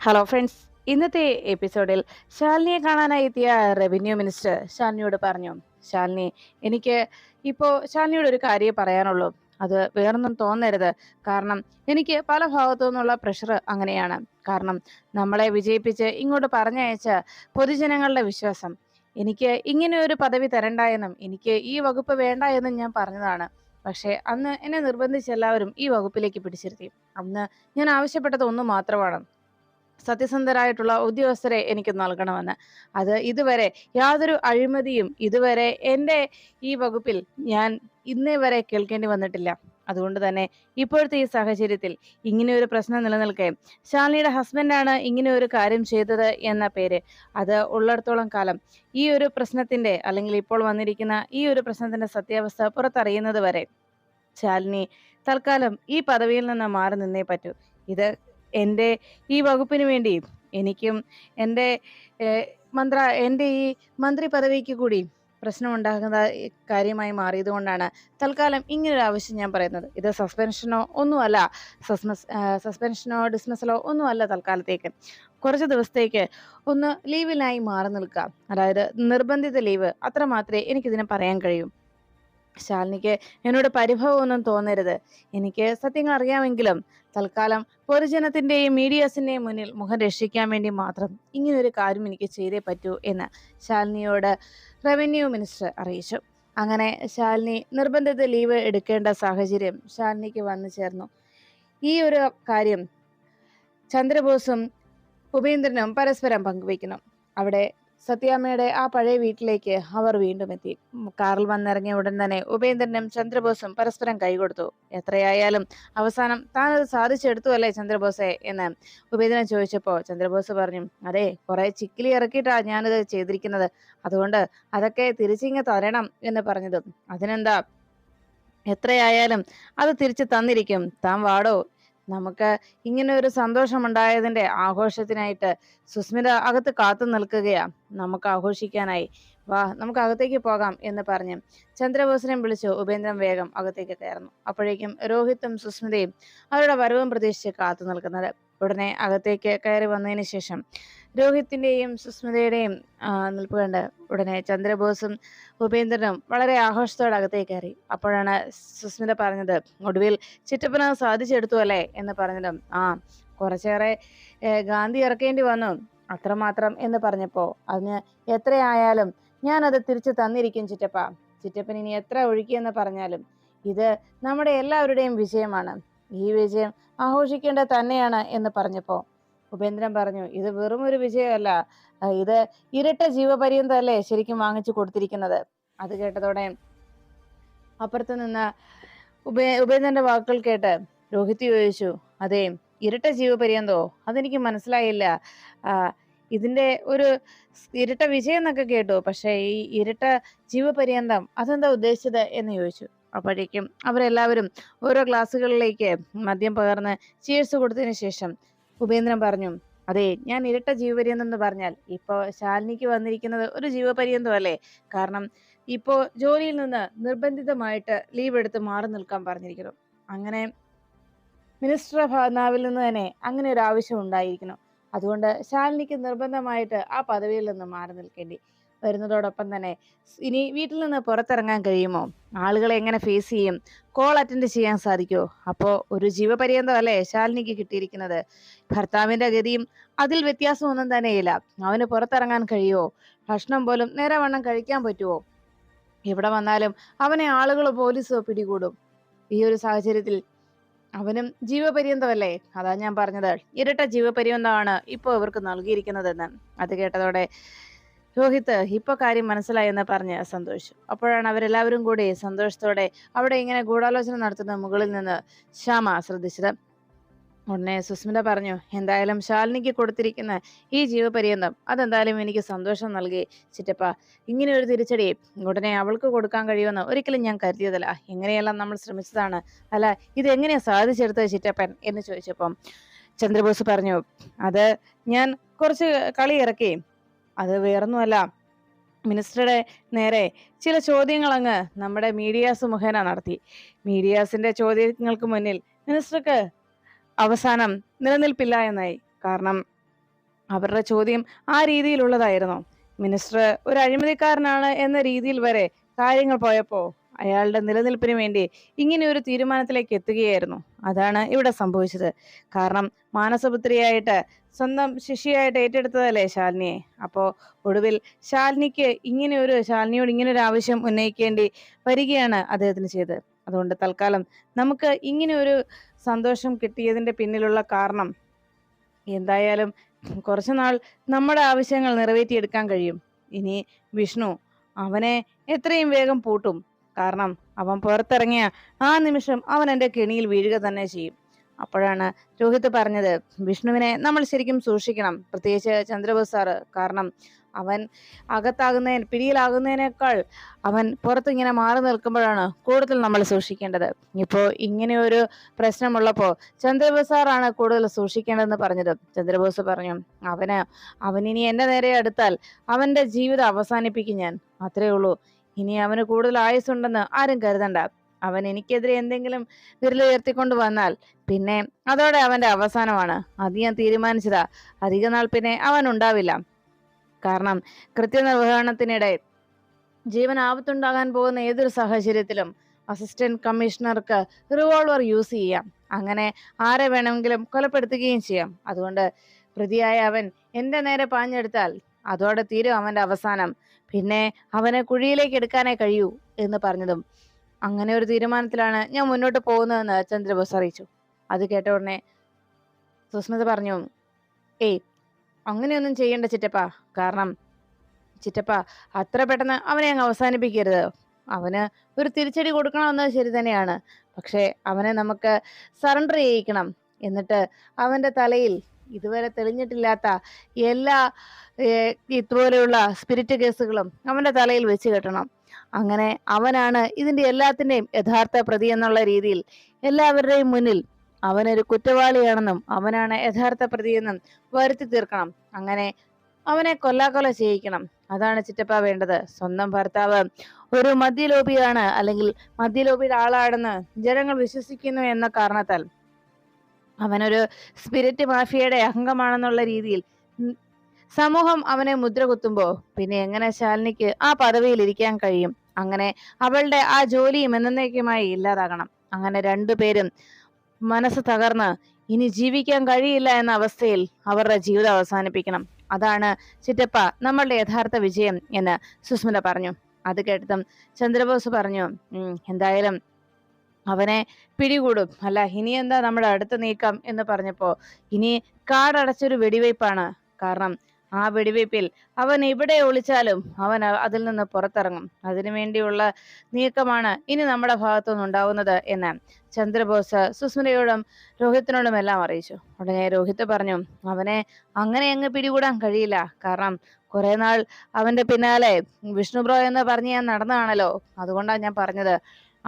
Hello friends ഇന്നത്തെ എപ്പിസോഡിൽ ശാലിനിയെ കാണാനായി എത്തിയ റവന്യൂ മിനിസ്റ്റർ ശാലിനിയോട് പറഞ്ഞു. ശാലിനി എനിക്ക് ഇപ്പോൾ ശാലിനിയോട് ഒരു കാര്യം പറയാനുള്ളൂ. അത് വേറൊന്നും തോന്നരുത്. കാരണം എനിക്ക് പല ഭാഗത്തു നിന്നുള്ള പ്രഷർ അങ്ങനെയാണ്. കാരണം നമ്മളെ വിജയിപ്പിച്ച് ഇങ്ങോട്ട് പറഞ്ഞയച്ച പൊതുജനങ്ങളുടെ വിശ്വാസം. എനിക്ക് ഇങ്ങനെ ഒരു പദവി തരണ്ട എന്നും എനിക്ക് ഈ വകുപ്പ് വേണ്ട എന്നും ഞാൻ പറഞ്ഞതാണ്. പക്ഷേ അന്ന് എന്നെ നിർബന്ധിച്ച് എല്ലാവരും ഈ വകുപ്പിലേക്ക് പിടിച്ചിരുത്തി. അന്ന് ഞാൻ ആവശ്യപ്പെട്ടത് ഒന്ന് മാത്രമാണ്. സത്യസന്ധരായിട്ടുള്ള ഉദ്യോഗസ്ഥരെ എനിക്ക് നൽകണമെന്ന്. അത് ഇതുവരെ യാതൊരു അഴിമതിയും ഇതുവരെ എന്റെ ഈ വകുപ്പിൽ ഞാൻ ഇന്നേ വരെ കേൾക്കേണ്ടി വന്നിട്ടില്ല. അതുകൊണ്ട് തന്നെ ഇപ്പോഴത്തെ ഈ സാഹചര്യത്തിൽ ഇങ്ങനെ ഒരു പ്രശ്നം നിലനിൽക്കെ ശാലിനിയുടെ ഹസ്ബൻഡാണ് ഇങ്ങനെ ഒരു കാര്യം ചെയ്തത് എന്ന പേര്. അത് ഉള്ളിടത്തോളം കാലം ഈ ഒരു പ്രശ്നത്തിന്റെ അല്ലെങ്കിൽ ഇപ്പോൾ വന്നിരിക്കുന്ന ഈ ഒരു പ്രശ്നത്തിന്റെ സത്യാവസ്ഥ പുറത്തറിയുന്നത് വരെ ശാലിനി തൽക്കാലം ഈ പദവിയിൽ നിന്ന് മാറി നിന്നേ പറ്റൂ. ഇത് എന്റെ ഈ വകുപ്പിന് വേണ്ടി എനിക്കും എന്റെ മന്ത്ര എന്റെ ഈ മന്ത്രി പദവിക്ക് കൂടി പ്രശ്നമുണ്ടാകുന്ന കാര്യമായി മാറിയതുകൊണ്ടാണ് തൽക്കാലം ഇങ്ങനൊരു ആവശ്യം ഞാൻ പറയുന്നത്. ഇത് സസ്പെൻഷനോ ഒന്നുമല്ല സസ്മസ് സസ്പെൻഷനോ ഡിസ്മിസലോ ഒന്നുമല്ല തൽക്കാലത്തേക്ക്. കുറച്ച് ദിവസത്തേക്ക് ഒന്ന് ലീവിനായി മാറി നിൽക്കുക അതായത് നിർബന്ധിത ലീവ് അത്ര മാത്രമേ എനിക്കിതിനെ പറയാൻ കഴിയൂ. ശാലിനിക്ക് എന്നോട് പരിഭവമൊന്നും തോന്നരുത്. എനിക്ക് സത്യങ്ങൾ അറിയാമെങ്കിലും തൽക്കാലം പൊതുജനത്തിന്റെയും മീഡിയാസിന്റെയും മുന്നിൽ മുഖം രക്ഷിക്കാൻ വേണ്ടി മാത്രം ഇങ്ങനൊരു കാര്യം എനിക്ക് ചെയ്തേ പറ്റൂ എന്ന് ശാലിനിയോട് റവന്യൂ മിനിസ്റ്റർ അറിയിച്ചു. അങ്ങനെ ശാലിനി നിർബന്ധിത ലീവ് എടുക്കേണ്ട സാഹചര്യം ശാലിനിക്ക് വന്നു ചേർന്നു. ഈ ഒരു കാര്യം ചന്ദ്രബോസും ഉപേന്ദ്രനും പരസ്പരം പങ്കുവയ്ക്കുന്നു. അവിടെ സത്യാമ്മയുടെ ആ പഴയ വീട്ടിലേക്ക് അവർ വീണ്ടും എത്തി. കാറിൽ വന്നിറങ്ങിയ ഉടൻ തന്നെ ഉപേന്ദ്രനും ചന്ദ്രബോസും പരസ്പരം കൈകൊടുത്തു എത്രയായാലും അവസാനം താനത് സാധിച്ചെടുത്തു അല്ലേ ചന്ദ്രബോസെ എന്ന് ഉപേന്ദ്രൻ ചോദിച്ചപ്പോൾ ചന്ദ്രബോസ് പറഞ്ഞു അതെ കുറെ ചിക്കിലി ഇറക്കിയിട്ടാ ഞാനിത് ചെയ്തിരിക്കുന്നത്. അതുകൊണ്ട് അതൊക്കെ തിരിച്ചിങ്ങ് തരണം എന്ന് പറഞ്ഞതും. അതിനെന്താ? എത്രയായാലും അത് തിരിച്ചു തന്നിരിക്കും. താൻ വാടോ? നമുക്ക് ഇങ്ങനെ ഒരു സന്തോഷമുണ്ടായതിന്റെ ആഘോഷത്തിനായിട്ട് സുസ്മിത അകത്ത് കാത്തു നിൽക്കുകയാ. നമുക്ക് ആഘോഷിക്കാനായി. വാ നമുക്ക് അകത്തേക്ക് പോകാം എന്ന് പറഞ്ഞ് ചന്ദ്രബോസിനെ വിളിച്ചു ഉപേന്ദ്രൻ വേഗം അകത്തേക്ക് കയറുന്നു. അപ്പോഴേക്കും രോഹിത്തും സുസ്മിതയും അവരുടെ വരവും പ്രതീക്ഷിച്ച് കാത്തു നിൽക്കുന്നത്. ഉടനെ അകത്തേക്ക് കയറി വന്നതിന് ശേഷം രോഹിത്തിന്റെയും സുസ്മിതയുടെയും നിൽപ്പ് കണ്ട് ഉടനെ ചന്ദ്രബോസും ഉപേന്ദ്രനും വളരെ ആഘോഷത്തോടെ അകത്തേക്ക് കയറി. അപ്പോഴാണ് സുസ്മിത പറഞ്ഞത് ഒടുവിൽ ചിറ്റപ്പന സാധിച്ചെടുത്തു അല്ലേ? എന്ന് പറഞ്ഞതും ആ കുറച്ചേറെ ഗാന്ധി ഇറക്കേണ്ടി വന്നു അത്രമാത്രം എന്ന് പറഞ്ഞപ്പോ അതിന് എത്രയായാലും ഞാനത് തിരിച്ചു തന്നിരിക്കും ചിറ്റപ്പ. ചിറ്റപ്പൻ ഇനി എത്ര ഒഴുക്കിയെന്ന് പറഞ്ഞാലും ഇത് നമ്മുടെ എല്ലാവരുടെയും വിജയമാണ്. ഈ വിജയം ആഘോഷിക്കേണ്ടത് തന്നെയാണ് എന്ന് പറഞ്ഞപ്പോ ഉപേന്ദ്രൻ പറഞ്ഞു ഇത് വെറും ഒരു വിജയമല്ല. ഇത് ഇരട്ട ജീവപര്യന്തമല്ലേ ശരിക്കും വാങ്ങിച്ചു കൊടുത്തിരിക്കുന്നത്? അത് കേട്ടതോടെ അപ്പുറത്ത് നിന്ന് ഉപേ ഉപേന്ദ്രന്റെ വാക്കുകൾ കേട്ട് രോഹിത് ചോദിച്ചു അതെ ഇരട്ട ജീവപര്യന്തോ അതെനിക്ക് മനസ്സിലായില്ല. ഇതിന്റെ ഒരു ഇരട്ട വിജയം എന്നൊക്കെ കേട്ടു പക്ഷെ ഈ ഇരട്ട ജീവപര്യന്തം അതെന്താ ഉദ്ദേശിച്ചത് എന്ന് ചോദിച്ചു. അപ്പോഴേക്കും അവരെല്ലാവരും ഓരോ ഗ്ലാസ്സുകളിലേക്ക് മദ്യം പകർന്ന് ചീഴ്സ് കൊടുത്തതിന് ശേഷം ഉപേന്ദ്രൻ പറഞ്ഞു അതെ ഞാൻ ഇരട്ട ജീവപര്യന്തം എന്ന് പറഞ്ഞാൽ ഇപ്പോ ശാലിനിക്ക് വന്നിരിക്കുന്നത് ഒരു ജീവപര്യന്തം അല്ലേ? കാരണം ഇപ്പോ ജോലിയിൽ നിന്ന് നിർബന്ധിതമായിട്ട് ലീവ് എടുത്ത് മാറി നിൽക്കാൻ പറഞ്ഞിരിക്കുന്നു. അങ്ങനെ മിനിസ്റ്റർ നാവിൽ നിന്ന് തന്നെ അങ്ങനെ ഒരു ആവശ്യം ഉണ്ടായിരിക്കുന്നു. അതുകൊണ്ട് ശാലിനിക്ക് നിർബന്ധമായിട്ട് ആ പദവിയിൽ നിന്ന് മാറി നിൽക്കേണ്ടി വരുന്നതോടൊപ്പം തന്നെ. ഇനി വീട്ടിൽ നിന്ന് പുറത്തിറങ്ങാൻ കഴിയുമോ? ആളുകളെ എങ്ങനെ ഫേസ് ചെയ്യും? കോൾ അറ്റൻഡ് ചെയ്യാൻ സാധിക്കുമോ? അപ്പോൾ ഒരു ജീവപര്യന്തം അല്ലേ ശാലിനിക്ക് കിട്ടിയിരിക്കുന്നത്? ഭർത്താവിന്റെ ഗതിയും അതിൽ വ്യത്യാസമൊന്നും തന്നെയില്ല. അവന് പുറത്തിറങ്ങാൻ കഴിയുമോ? ഭക്ഷണം പോലും നേരെ വണ്ണം കഴിക്കാൻ പറ്റുമോ? എവിടെ വന്നാലും അവനെ ആളുകൾ പോലീസോ പിടികൂടും. ഈ ഒരു സാഹചര്യത്തിൽ അവനും ജീവപര്യന്തമല്ലേ അതാ ഞാൻ പറഞ്ഞത്. ഇരട്ട ജീവപര്യന്തമാണ് ഇപ്പോൾ ഇവർക്ക് നൽകിയിരിക്കുന്നതെന്ന്. അത് കേട്ടതോടെ രോഹിത് ഇപ്പൊ കാര്യം മനസ്സിലായി എന്ന് പറഞ്ഞ് സന്തോഷ്. അപ്പോഴാണ് അവരെല്ലാവരും കൂടി സന്തോഷത്തോടെ അവിടെ ഇങ്ങനെ ഗൂഢാലോചന നടത്തുന്ന മുകളിൽ നിന്ന് ശ്യാമ ശ്രദ്ധിച്ചത് ഉടനെ സുസ്മിത പറഞ്ഞു എന്തായാലും ശാലിനിക്ക് കൊടുത്തിരിക്കുന്ന ഈ ജീവപര്യന്തം അതെന്തായാലും എനിക്ക് സന്തോഷം നൽകി ചിറ്റപ്പ. ഇങ്ങനെ ഒരു തിരിച്ചടി ഉടനെ അവൾക്ക് കൊടുക്കാൻ കഴിയുമെന്ന് ഒരിക്കലും ഞാൻ കരുതിയതല്ല. എങ്ങനെയെല്ലാം നമ്മൾ ശ്രമിച്ചതാണ്. അല്ല ഇത് എങ്ങനെയാ സാധിച്ചെടുത്തത് ചിറ്റപ്പൻ? എന്ന് ചോദിച്ചപ്പം ചന്ദ്രബോസ് പറഞ്ഞു അത് ഞാൻ കുറച്ച് കളി ഇറക്കി അത് വേറൊന്നുമല്ല. മിനിസ്റ്ററുടെ നേരെ ചില ചോദ്യങ്ങൾ അങ്ങ് നമ്മുടെ മീഡിയാസ് മുഖേന നടത്തി. മീഡിയാസിന്റെ ചോദ്യങ്ങൾക്ക് മുന്നിൽ മിനിസ്റ്റർക്ക് അവസാനം നിലനിൽപ്പില്ല എന്നായി. കാരണം അവരുടെ ചോദ്യം ആ രീതിയിലുള്ളതായിരുന്നു. മിനിസ്റ്റർ ഒരു അഴിമതിക്കാരനാണ് എന്ന രീതിയിൽ വരെ കാര്യങ്ങൾ പോയപ്പോ അയാളുടെ നിലനിൽപ്പിന് വേണ്ടി ഇങ്ങനെ ഒരു തീരുമാനത്തിലേക്ക് എത്തുകയായിരുന്നു. അതാണ് ഇവിടെ സംഭവിച്ചത്. കാരണം മാനസപുത്രിയായിട്ട് സ്വന്തം ശിഷ്യയായിട്ട് ഏറ്റെടുത്തതല്ലേ ശാലിനിയെ? അപ്പോൾ ഒടുവിൽ ശാലിനിക്ക് ഇങ്ങനെ ഒരു ശാലിനിയോട് ഇങ്ങനെ ഒരു ആവശ്യം ഉന്നയിക്കേണ്ടി വരികയാണ് അദ്ദേഹത്തിന് ചെയ്തത്. അതുകൊണ്ട് തൽക്കാലം നമുക്ക് ഇങ്ങനെ ഒരു സന്തോഷം കിട്ടിയതിന്റെ പിന്നിലുള്ള കാരണം എന്തായാലും കുറച്ച് നാൾ നമ്മുടെ ആവശ്യങ്ങൾ നിറവേറ്റിയെടുക്കാൻ കഴിയും. ഇനി വിഷ്ണു അവനെ എത്രയും വേഗം പൂട്ടും. കാരണം അവൻ പുറത്തിറങ്ങിയ ആ നിമിഷം അവൻ എന്റെ കെണിയിൽ വീഴുക തന്നെ ചെയ്യും. അപ്പോഴാണ് രോഹിത് പറഞ്ഞത് വിഷ്ണുവിനെ നമ്മൾ ശരിക്കും സൂക്ഷിക്കണം പ്രത്യേകിച്ച് ചന്ദ്രബോസ് സാറ്. കാരണം അവൻ അകത്താകുന്നതിന് പിടിയിലാകുന്നതിനേക്കാൾ അവൻ പുറത്തിങ്ങനെ മാറി നിൽക്കുമ്പോഴാണ് കൂടുതൽ നമ്മൾ സൂക്ഷിക്കേണ്ടത്. ഇപ്പോൾ ഇങ്ങനെ ഒരു പ്രശ്നമുള്ളപ്പോൾ ചന്ദ്രബോസ് സാറാണ് കൂടുതൽ സൂക്ഷിക്കേണ്ടതെന്ന് പറഞ്ഞത്. ചന്ദ്രബോസ് പറഞ്ഞു അവന് അവനിനി എന്റെ നേരെ അടുത്താൽ അവന്റെ ജീവിതം അവസാനിപ്പിക്കും ഞാൻ. അത്രേ ഉള്ളൂ. ഇനി അവന് കൂടുതൽ ആയുസ്സുണ്ടെന്ന് ആരും കരുതണ്ട. അവൻ എനിക്കെതിരെ എന്തെങ്കിലും വിരലുയർത്തിക്കൊണ്ട് വന്നാൽ പിന്നെ അതോടെ അവന്റെ അവസാനമാണ്. അത് ഞാൻ തീരുമാനിച്ചതാ. അധിക നാൾ പിന്നെ അവൻ ഉണ്ടാവില്ല. കാരണം കൃത്യനിർവഹണത്തിനിടെ ജീവൻ ആപത്തുണ്ടാകാൻ പോകുന്ന ഏതൊരു സാഹചര്യത്തിലും അസിസ്റ്റന്റ് കമ്മീഷണർക്ക് റിവോൾവർ യൂസ് ചെയ്യാം. അങ്ങനെ ആരെ വേണമെങ്കിലും കൊലപ്പെടുത്തുകയും ചെയ്യാം. അതുകൊണ്ട് പ്രതിയായ അവൻ എന്റെ നേരെ പാഞ്ഞെടുത്താൽ അതോടെ തീരും അവന്റെ അവസാനം. പിന്നെ അവനെ കുഴിയിലേക്ക് എടുക്കാനേ കഴിയൂ എന്ന് പറഞ്ഞതും. അങ്ങനെ ഒരു തീരുമാനത്തിലാണ് ഞാൻ മുന്നോട്ട് പോകുന്നതെന്ന് ചന്ദ്രബോസ് അറിയിച്ചു. അത് കേട്ട ഉടനെ സുസ്മിത പറഞ്ഞു ഏയ് അങ്ങനെയൊന്നും ചെയ്യേണ്ട ചിറ്റപ്പ. കാരണം ചിറ്റപ്പ അത്ര പെട്ടെന്ന് അവനെ അങ്ങ് അവസാനിപ്പിക്കരുത്. അവന് ഒരു തിരിച്ചടി കൊടുക്കണമെന്നത് ശരി തന്നെയാണ്. പക്ഷേ അവനെ നമുക്ക് സറണ്ടർ ചെയ്യിക്കണം. എന്നിട്ട് അവന്റെ തലയിൽ ഇതുവരെ തെളിഞ്ഞിട്ടില്ലാത്ത എല്ലാ ഇതുപോലെയുള്ള സ്പിരിറ്റ് കേസുകളും അവന്റെ തലയിൽ വെച്ച് കെട്ടണം. അങ്ങനെ അവനാണ് ഇതിന്റെ എല്ലാത്തിന്റെയും യഥാർത്ഥ പ്രതി എന്നുള്ള രീതിയിൽ എല്ലാവരുടെയും മുന്നിൽ അവനൊരു കുറ്റവാളിയാണെന്നും അവനാണ് യഥാർത്ഥ പ്രതിയെന്നും വരുത്തി തീർക്കണം. അങ്ങനെ അവനെ കൊല്ലാക്കൊല ചെയ്യിക്കണം. അതാണ് ചിറ്റപ്പ വേണ്ടത്. സ്വന്തം ഭർത്താവ് ഒരു മദ്യലോബിയാണ് അല്ലെങ്കിൽ മദ്യലോബിയുടെ ആളാണെന്ന് ജനങ്ങൾ വിശ്വസിക്കുന്നു എന്ന കാരണത്താൽ അവനൊരു സ്പിരിറ്റ് മാഫിയയുടെ അംഗമാണെന്നുള്ള രീതിയിൽ. സമൂഹം അവനെ മുദ്ര കുത്തുമ്പോ പിന്നെ എങ്ങനെ ശാലിനിക്ക് ആ പദവിയിൽ ഇരിക്കാൻ കഴിയും? അങ്ങനെ അവളുടെ ആ ജോലിയും എന്നേക്കുമായി ഇല്ലാതാകണം. അങ്ങനെ രണ്ടുപേരും മനസ്സ് തകർന്ന് ഇനി ജീവിക്കാൻ കഴിയില്ല എന്ന അവസ്ഥയിൽ അവരുടെ ജീവിതം അവസാനിപ്പിക്കണം. അതാണ് ചിറ്റപ്പ നമ്മളുടെ യഥാർത്ഥ വിജയം എന്ന് സുസ്മിത പറഞ്ഞു. അത് കേട്ടതും ചന്ദ്രബോസ് പറഞ്ഞു എന്തായാലും അവനെ പിടികൂടും. അല്ല ഇനി എന്താ നമ്മുടെ അടുത്ത നീക്കം എന്ന് പറഞ്ഞപ്പോ ഇനി കാടടച്ചൊരു വെടിവയ്പ്പാണ്. കാരണം ആ വെടിവയ്പ്പിൽ അവൻ എവിടെ ഒളിച്ചാലും അവൻ അതിൽ നിന്ന് പുറത്തിറങ്ങും. അതിനു വേണ്ടിയുള്ള നീക്കമാണ് ഇനി നമ്മുടെ ഭാഗത്തുനിന്ന് ഉണ്ടാവുന്നത് എന്ന് ചന്ദ്രബോസ് സുസ്മിതയോടും രോഹിത്തിനോടും എല്ലാം അറിയിച്ചു. ഉടനെ രോഹിത് പറഞ്ഞു അവനെ അങ്ങനെ അങ്ങ് പിടികൂടാൻ കഴിയില്ല. കാരണം കുറെ നാൾ അവന്റെ പിന്നാലെ വിഷ്ണുബ്രോ എന്ന് പറഞ്ഞ് ഞാൻ നടന്നതാണല്ലോ. അതുകൊണ്ടാണ് ഞാൻ പറഞ്ഞത്.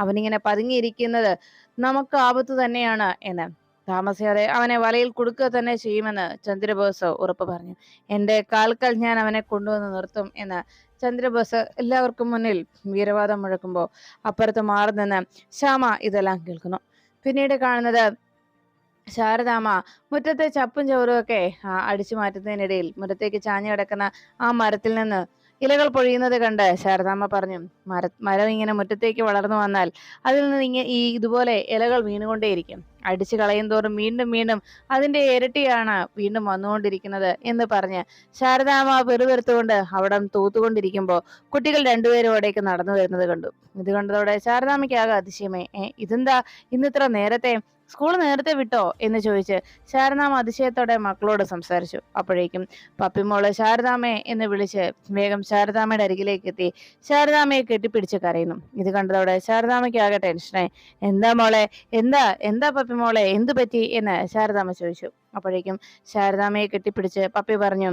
അവനിങ്ങനെ പതുങ്ങിയിരിക്കുന്നത് നമുക്ക് ആപത്ത് തന്നെയാണ് എന്ന്. താമസിയാതെ അവനെ വലയിൽ കൊടുക്കുക തന്നെ ചെയ്യുമെന്ന് ചന്ദ്രബോസ് ഉറപ്പ് പറഞ്ഞു. എന്റെ കാൽക്കൽ ഞാൻ അവനെ കൊണ്ടുവന്ന് നിർത്തും എന്ന് ചന്ദ്രബോസ് എല്ലാവർക്കും മുന്നിൽ വീരവാദം മുഴക്കുമ്പോൾ അപ്പുറത്ത് മാറി നിന്ന് ശ്യാമ ഇതെല്ലാം കേൾക്കുന്നു. പിന്നീട് കാണുന്നത് ശാരദാമ്മ മുറ്റത്തെ ചപ്പും ചവറും ഒക്കെ അടിച്ചു മാറ്റുന്നതിനിടയിൽ മുറ്റത്തേക്ക് ചാഞ്ഞു കിടക്കുന്ന ആ മരത്തിൽ നിന്ന് ഇലകൾ പൊഴിയുന്നത് കണ്ട് ശാരദാമ്മ പറഞ്ഞു മര മരം ഇങ്ങനെ മുറ്റത്തേക്ക് വളർന്നു വന്നാൽ അതിൽ നിന്ന് ഇങ്ങനെ ഈ ഇതുപോലെ ഇലകൾ വീണുകൊണ്ടേയിരിക്കും. അടിച്ചു കളയും തോറും വീണ്ടും വീണ്ടും അതിന്റെ ഇരട്ടിയാണ് വീണ്ടും വന്നുകൊണ്ടിരിക്കുന്നത് എന്ന് പറഞ്ഞ് ശാരദാമ്മ പെറുപെറുത്തുകൊണ്ട് അവിടെ തൂത്തുകൊണ്ടിരിക്കുമ്പോൾ കുട്ടികൾ രണ്ടുപേരും അവിടേക്ക് നടന്നു വരുന്നത് കണ്ടു. ഇത് കണ്ടതോടെ ശാരദാമ്മയ്ക്ക് ആകെ അതിശയമേ ഏ ഇതെന്താ? ഇന്നിത്ര നേരത്തെ സ്കൂൾ നേരത്തെ വിട്ടോ? എന്ന് ചോദിച്ച് ശാരദാമ്മ അതിശയത്തോടെ മക്കളോട് സംസാരിച്ചു. അപ്പോഴേക്കും പപ്പിമോൾ ശാരദാമ്മയെ എന്ന് വിളിച്ച് വേഗം ശാരദാമ്മയുടെ അരികിലേക്ക് എത്തി ശാരദാമ്മയെ കെട്ടിപ്പിടിച്ച് കരയുന്നു. ഇത് കണ്ടതോടെ ശാരദാമ്മയ്ക്ക് ആകെ ടെൻഷനായി എന്താ മോളെ? എന്താ? എന്താ പപ്പി മോളെ എന്തു പറ്റി? എന്ന് ശാരദാമ്മ ചോദിച്ചു. അപ്പോഴേക്കും ശാരദാമ്മയെ കെട്ടിപ്പിടിച്ച് പപ്പി പറഞ്ഞു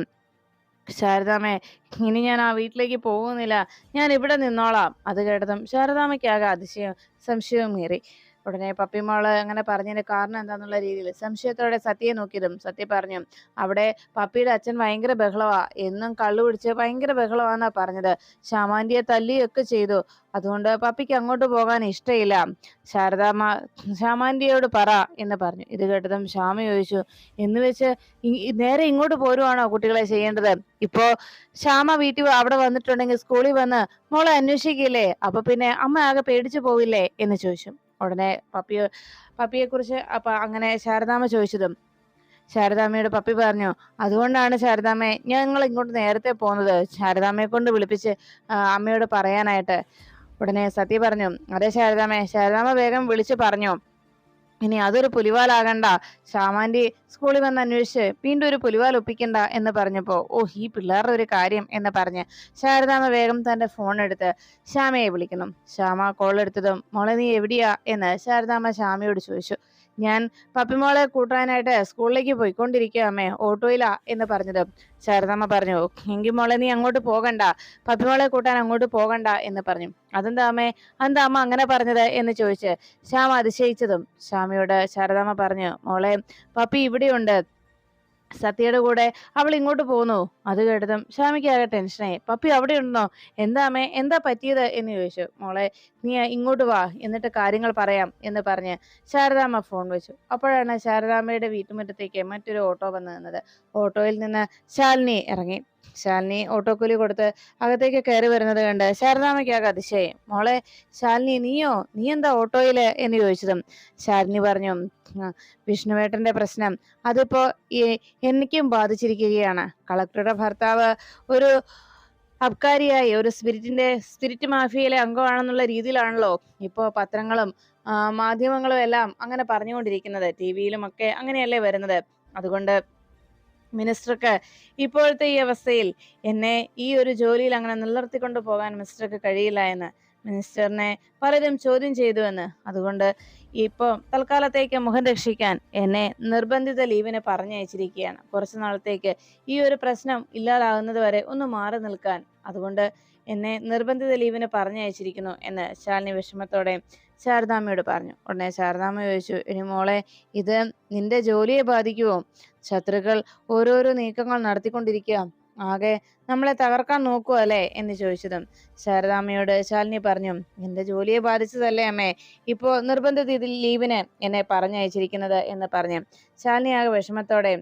ശാരദാമ്മേ ഇനി ഞാൻ ആ വീട്ടിലേക്ക് പോകുന്നില്ല. ഞാൻ ഇവിടെ നിന്നോളാം. അത് കേട്ടതും ശാരദാമ്മയ്ക്കാകെ അതിശയം സംശയവും മീറി ഉടനെ പപ്പിമോൾ അങ്ങനെ പറഞ്ഞതിന് കാരണം എന്താന്നുള്ള രീതിയിൽ സംശയത്തോടെ സത്യയെ നോക്കിയതും സത്യ പറഞ്ഞു അവിടെ പപ്പിയുടെ അച്ഛൻ ഭയങ്കര ബഹളവാ എന്നും കള്ളു പിടിച്ച് ഭയങ്കര ബഹളവാന്നാ പറഞ്ഞത്. ശ്യാമാന്റിയെ തല്ലിയൊക്കെ ചെയ്തു. അതുകൊണ്ട് പപ്പിക്ക് അങ്ങോട്ട് പോകാൻ ഇഷ്ടമില്ല ശാരദാമ്മ ശ്യാമാന്റിയോട് പറ എന്ന് പറഞ്ഞു. ഇത് കേട്ടതും ശ്യാമ ചോദിച്ചു എന്ന് വെച്ച് നേരെ ഇങ്ങോട്ട് പോരുവാണോ കുട്ടികളെ ചെയ്യേണ്ടത്? ഇപ്പോ ശ്യാമ വീട്ടിൽ അവിടെ വന്നിട്ടുണ്ടെങ്കിൽ സ്കൂളിൽ വന്ന് മോളെ അന്വേഷിക്കില്ലേ? അപ്പൊ പിന്നെ അമ്മ ആകെ പേടിച്ചു പോവില്ലേ? എന്ന് ചോദിച്ചു. ഉടനെ പപ്പിയെ പപ്പിയെ കുറിച്ച് അപ്പൊ അങ്ങനെ ശാരദാമ്മ ചോദിച്ചതും. ശാരദാമ്മയോട് പപ്പി പറഞ്ഞു അതുകൊണ്ടാണ് ശാരദാമ്മയെ ഞങ്ങൾ ഇങ്ങോട്ട് നേരത്തെ പോകുന്നത് ശാരദാമ്മയെ കൊണ്ട് വിളിപ്പിച്ച് അമ്മയോട് പറയാനായിട്ട്. ഉടനെ സത്യ പറഞ്ഞു അതെ ശാരദാമ്മേ. ശാരദാമ്മ വേഗം വിളിച്ചു പറഞ്ഞു ഇനി അതൊരു പുലിവാലാകണ്ട. ശ്യാമാന്റി സ്കൂളിൽ വന്ന് അന്വേഷിച്ച് വീണ്ടും ഒരു പുലിവാൽ ഒപ്പിക്കണ്ട എന്ന് പറഞ്ഞപ്പോ ഓ ഈ പിള്ളേരുടെ ഒരു കാര്യം എന്ന് പറഞ്ഞ് ശാരദാമ്മ വേഗം തന്റെ ഫോൺ എടുത്ത് ശ്യാമയെ വിളിക്കുന്നു. ശ്യാമ കോൾ എടുത്തതും മോളെ നീ എവിടെയാ? എന്ന് ശാരദാമ്മ ശ്യാമയോട് ചോദിച്ചു. ഞാൻ പപ്പിമോളെ കൂട്ടാനായിട്ട് സ്കൂളിലേക്ക് പോയിക്കൊണ്ടിരിക്കുക അമ്മേ ഓട്ടോയിലാ എന്ന് പറഞ്ഞത്. ശാരദമ്മ പറഞ്ഞു എങ്കിൽ മോളെ നീ അങ്ങോട്ട് പോകണ്ട പപ്പിമോളെ കൂട്ടാൻ അങ്ങോട്ട് പോകണ്ട എന്ന് പറഞ്ഞു. അതെന്താ അമ്മേ എന്താ അമ്മ അങ്ങനെ പറഞ്ഞത്? എന്ന് ചോദിച്ച് ശ്യാമ അതിശയിച്ചതും ശ്യാമയോട് ശാരദാമ്മ പറഞ്ഞു മോളെ പപ്പി ഇവിടെയുണ്ട് സത്യയുടെ കൂടെ അവൾ ഇങ്ങോട്ട് പോന്നു അത് കേട്ടതും ശ്യാമിക്കാകെ ടെൻഷനായി പപ്പി അവിടെ ഉണ്ടോ എന്താ അമ്മേ? എന്താ പറ്റിയത്? എന്ന് ചോദിച്ചു. മോളെ നീ ഇങ്ങോട്ട് വാ. എന്നിട്ട് കാര്യങ്ങൾ പറയാം എന്ന് പറഞ്ഞ് ശാരദാമ്മ ഫോൺ വെച്ചു. അപ്പോഴാണ് ശാരദാമ്മയുടെ വീട്ടുമുറ്റത്തേക്ക് മറ്റൊരു ഓട്ടോ വന്നു നിന്നത്. ഓട്ടോയിൽ നിന്ന് ശാലിനി ഇറങ്ങി. ശാലിനി ഓട്ടോക്കൂലി കൊടുത്ത് അകത്തേക്ക് കയറി വരുന്നത് കണ്ട് ശാരദാമ്മയ്ക്കാകെ അതിശയം. മോളെ ശാലിനി നീയോ? നീ എന്താ ഓട്ടോയിൽ? എന്ന് ചോദിച്ചതും ശാലിനി പറഞ്ഞു വിഷ്ണുവേട്ടന്റെ പ്രശ്നം അതിപ്പോ എനിക്കും ബാധിച്ചിരിക്കുകയാണ്. കളക്ടറുടെ ഭർത്താവ് ഒരു അബ്കാരിയായി ഒരു സ്പിരിറ്റിന്റെ സ്പിരിറ്റ് മാഫിയയിലെ അംഗമാണെന്നുള്ള രീതിയിലാണല്ലോ ഇപ്പോ പത്രങ്ങളും മാധ്യമങ്ങളും എല്ലാം അങ്ങനെ പറഞ്ഞുകൊണ്ടിരിക്കുന്നത്. ടി വിയിലും ഒക്കെ അങ്ങനെയല്ലേ വരുന്നത്. അതുകൊണ്ട് മിനിസ്റ്റർക്ക് ഇപ്പോഴത്തെ ഈ അവസ്ഥയിൽ എന്നെ ഈ ഒരു ജോലിയിൽ അങ്ങനെ നിലനിർത്തിക്കൊണ്ട് പോകാൻ മിനിസ്റ്റർക്ക് കഴിയില്ല എന്ന് മിനിസ്റ്ററിനെ പലരും ചോദ്യം ചെയ്തു എന്ന്. അതുകൊണ്ട് ഇപ്പോൾ തൽക്കാലത്തേക്ക് മുഖം രക്ഷിക്കാൻ എന്നെ നിർബന്ധിത ലീവിന് പറഞ്ഞയച്ചിരിക്കുകയാണ്. കുറച്ചു നാളത്തേക്ക് ഈ ഒരു പ്രശ്നം ഇല്ലാതാകുന്നത് വരെ ഒന്ന് മാറി നിൽക്കാൻ അതുകൊണ്ട് എന്നെ നിർബന്ധിത ലീവിന് പറഞ്ഞയച്ചിരിക്കുന്നു എന്ന് ശാലിനി വിഷമത്തോടെ ശാരദാമ്മയോട് പറഞ്ഞു. ഉടനെ ശാരദാമ്മ ചോദിച്ചു ഇനി മോളെ ഇത് നിന്റെ ജോലിയെ ബാധിക്കുമോ ശത്രുക്കൾ ഓരോരോ നീക്കങ്ങൾ നടത്തിക്കൊണ്ടിരിക്കുക. ആകെ നമ്മളെ തകർക്കാൻ നോക്കുക അല്ലേ? എന്ന് ചോദിച്ചതും ശാരദാമ്മയോട് ശാലിനി പറഞ്ഞു എന്റെ ജോലിയെ ബാധിച്ചതല്ലേ അമ്മേ? ഇപ്പോ നിർബന്ധിത ലീവിന് എന്നെ പറഞ്ഞയച്ചിരിക്കുന്നത് എന്ന് പറഞ്ഞു. ശാലിനി ആകെ വിഷമത്തോടെ